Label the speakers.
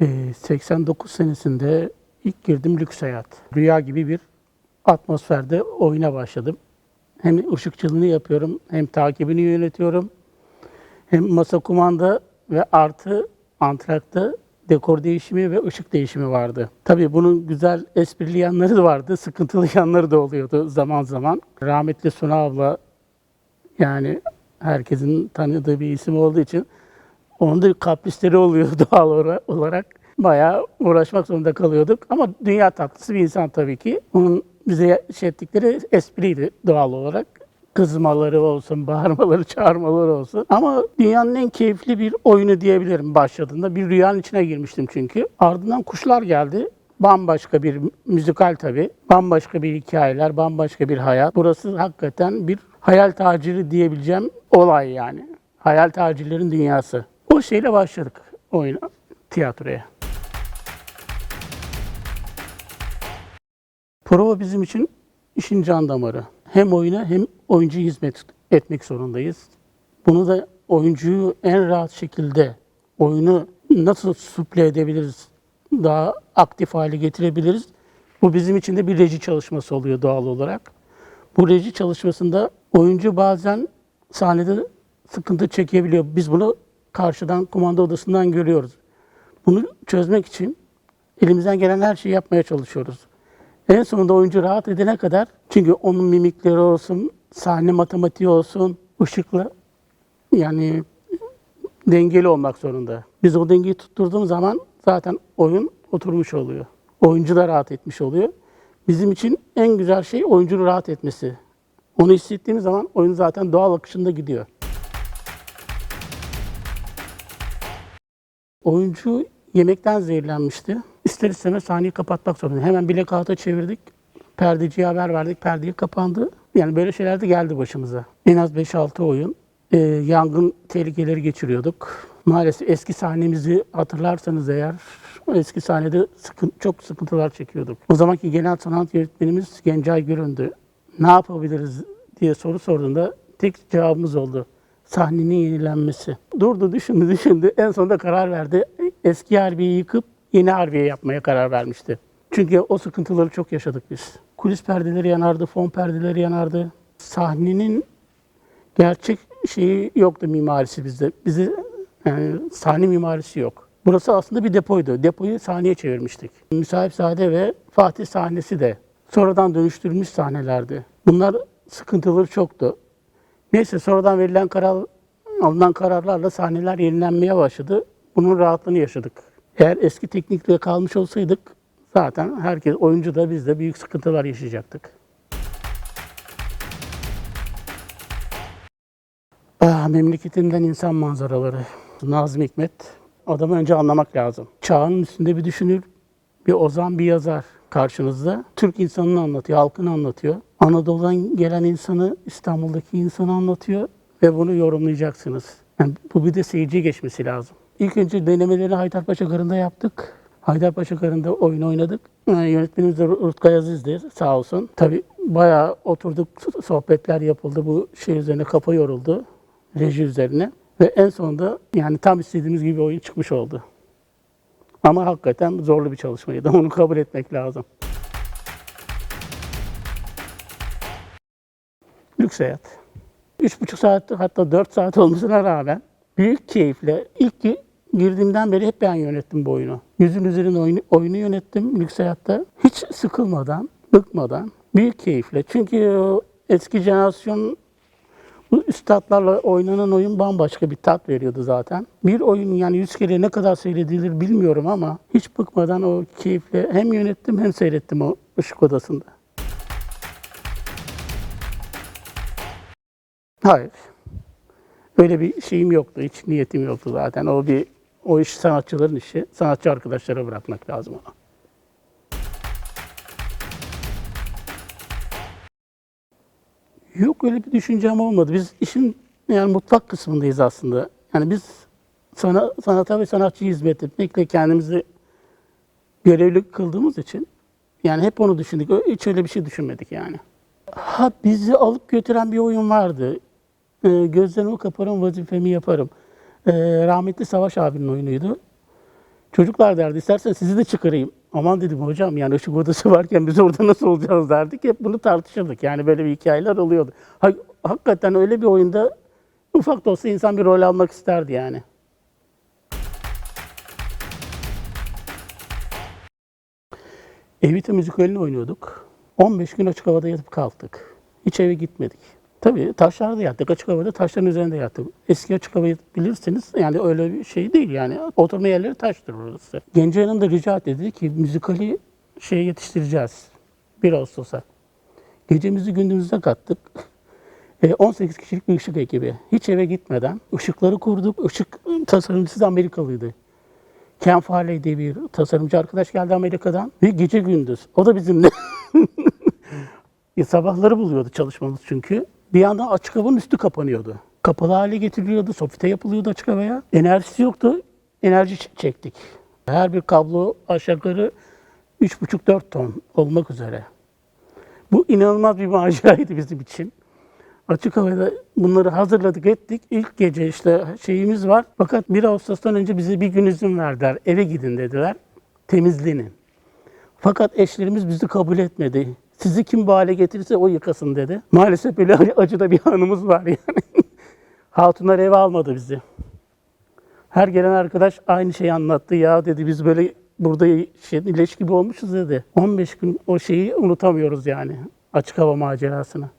Speaker 1: Ee, 89 senesinde ilk girdim lüks hayat. Rüya gibi bir atmosferde oyuna başladım. Hem ışıkçılığını yapıyorum, hem takibini yönetiyorum. Hem masa kumanda ve artı antrakta dekor değişimi ve ışık değişimi vardı. Tabii bunun güzel esprili yanları da vardı, sıkıntılı yanları da oluyordu zaman zaman. Rahmetli Suna abla yani herkesin tanıdığı bir isim olduğu için onun da kaprisleri oluyor doğal olarak. Bayağı uğraşmak zorunda kalıyorduk. Ama dünya tatlısı bir insan tabii ki. Onun bize şey ettikleri espriydi doğal olarak. Kızmaları olsun, bağırmaları, çağırmaları olsun. Ama dünyanın en keyifli bir oyunu diyebilirim başladığında. Bir rüyanın içine girmiştim çünkü. Ardından kuşlar geldi. Bambaşka bir müzikal tabii. Bambaşka bir hikayeler, bambaşka bir hayat. Burası hakikaten bir hayal taciri diyebileceğim olay yani. Hayal tacirlerin dünyası. O şeyle başladık oyuna, tiyatroya. Prova bizim için işin can damarı. Hem oyuna hem oyuncuya hizmet etmek zorundayız. Bunu da oyuncuyu en rahat şekilde oyunu nasıl suple edebiliriz, daha aktif hale getirebiliriz. Bu bizim için de bir reji çalışması oluyor doğal olarak. Bu reji çalışmasında oyuncu bazen sahnede sıkıntı çekebiliyor. Biz bunu karşıdan kumanda odasından görüyoruz. Bunu çözmek için elimizden gelen her şeyi yapmaya çalışıyoruz. En sonunda oyuncu rahat edene kadar çünkü onun mimikleri olsun, sahne matematiği olsun, ışıkla yani dengeli olmak zorunda. Biz o dengeyi tutturduğumuz zaman zaten oyun oturmuş oluyor. Oyuncu da rahat etmiş oluyor. Bizim için en güzel şey oyuncunun rahat etmesi. Onu hissettiğimiz zaman oyun zaten doğal akışında gidiyor. Oyuncu yemekten zehirlenmişti. İster istemez sahneyi kapatmak zorunda. Hemen blackout'a çevirdik. Perdeciye haber verdik. Perdeyi kapandı. Yani böyle şeyler de geldi başımıza. En az 5-6 oyun. Ee, yangın tehlikeleri geçiriyorduk. Maalesef eski sahnemizi hatırlarsanız eğer eski sahnede sıkın, çok sıkıntılar çekiyorduk. O zamanki genel sanat yönetmenimiz Gencay Göründü. Ne yapabiliriz diye soru sorduğunda tek cevabımız oldu. Sahnenin yenilenmesi. Durdu, düşündü, düşündü. En sonunda karar verdi. Eski harbiyeyi yıkıp yeni harbiye yapmaya karar vermişti. Çünkü o sıkıntıları çok yaşadık biz. Kulis perdeleri yanardı, fon perdeleri yanardı. Sahnenin gerçek şeyi yoktu mimarisi bizde. Bize yani sahne mimarisi yok. Burası aslında bir depoydu. Depoyu sahneye çevirmiştik. Müsahip Sade ve Fatih sahnesi de sonradan dönüştürülmüş sahnelerdi. Bunlar sıkıntıları çoktu. Neyse sonradan verilen karar, alınan kararlarla sahneler yenilenmeye başladı. Bunun rahatlığını yaşadık. Eğer eski teknikle kalmış olsaydık zaten herkes, oyuncu da biz de büyük sıkıntılar yaşayacaktık. Ah, memleketinden insan manzaraları. Nazım Hikmet. Adamı önce anlamak lazım. Çağının üstünde bir düşünür, bir ozan, bir yazar karşınızda. Türk insanını anlatıyor, halkını anlatıyor. Anadolu'dan gelen insanı, İstanbul'daki insanı anlatıyor ve bunu yorumlayacaksınız. Yani bu bir de seyirciye geçmesi lazım. İlk önce denemelerini Haydarpaşa Garı'nda yaptık. Haydarpaşa Garı'nda oyun oynadık. Yani yönetmenimiz de Rutkay Aziz'di sağ olsun. Tabii bayağı oturduk, sohbetler yapıldı. Bu şey üzerine kafa yoruldu. Reji üzerine. Ve en sonunda yani tam istediğimiz gibi oyun çıkmış oldu. Ama hakikaten zorlu bir çalışmaydı. Onu kabul etmek lazım. Lüks hayat. Üç buçuk saat hatta dört saat olmasına rağmen büyük keyifle ilk gi- girdiğimden beri hep ben yönettim bu oyunu. Yüzün üzerine oyunu, oyunu yönettim lüks hayatta. Hiç sıkılmadan, bıkmadan, büyük keyifle. Çünkü eski jenerasyon bu üstadlarla oynanan oyun bambaşka bir tat veriyordu zaten. Bir oyun yani yüz kere ne kadar seyredilir bilmiyorum ama hiç bıkmadan o keyifle hem yönettim hem seyrettim o ışık odasında. Hayır. Öyle bir şeyim yoktu, hiç niyetim yoktu zaten. O bir o iş sanatçıların işi. Sanatçı arkadaşlara bırakmak lazım onu. Yok öyle bir düşüncem olmadı. Biz işin yani mutfak kısmındayız aslında. Yani biz sana, sanata ve sanatçıya hizmet etmekle kendimizi görevli kıldığımız için yani hep onu düşündük. Hiç öyle bir şey düşünmedik yani. Ha bizi alıp götüren bir oyun vardı. Ee, gözlerimi kaparım, vazifemi yaparım. Ee, rahmetli Savaş abinin oyunuydu. Çocuklar derdi istersen sizi de çıkarayım. Aman dedim hocam yani ışık odası varken biz orada nasıl olacağız derdik. Hep bunu tartışırdık. Yani böyle bir hikayeler oluyordu. Ha- hakikaten öyle bir oyunda ufak da olsa insan bir rol almak isterdi yani. Evita müzikalini oynuyorduk. 15 gün açık havada yatıp kalktık. Hiç eve gitmedik. Tabii taşlarda yattık. Açık havada taşların üzerinde yattık. Eski açık havayı bilirsiniz. Yani öyle bir şey değil yani. Oturma yerleri taştır orası. Gence'nin de rica etti. Dedi ki müzikali şeye yetiştireceğiz. 1 Ağustos'a. Gecemizi gündüzüne kattık. E, 18 kişilik bir ışık ekibi. Hiç eve gitmeden ışıkları kurduk. Işık tasarımcısı da Amerikalıydı. Ken Farley diye bir tasarımcı arkadaş geldi Amerika'dan ve gece gündüz. O da bizimle. E, sabahları buluyordu çalışmamız çünkü. Bir yandan açık havanın üstü kapanıyordu. Kapalı hale getiriliyordu, sofite yapılıyordu açık havaya. Enerjisi yoktu, enerji çektik. Her bir kablo aşağı yukarı 3,5-4 ton olmak üzere. Bu inanılmaz bir maceraydı bizim için. Açık havada bunları hazırladık ettik. İlk gece işte şeyimiz var. Fakat 1 Ağustos'tan önce bize bir gün izin verdiler. Eve gidin dediler. Temizlenin. Fakat eşlerimiz bizi kabul etmedi. Sizi kim bu hale getirirse o yıkasın dedi. Maalesef böyle acı da bir anımız var yani. Hatunlar eve almadı bizi. Her gelen arkadaş aynı şeyi anlattı. Ya dedi biz böyle burada şey, ileş gibi olmuşuz dedi. 15 gün o şeyi unutamıyoruz yani. Açık hava macerasını.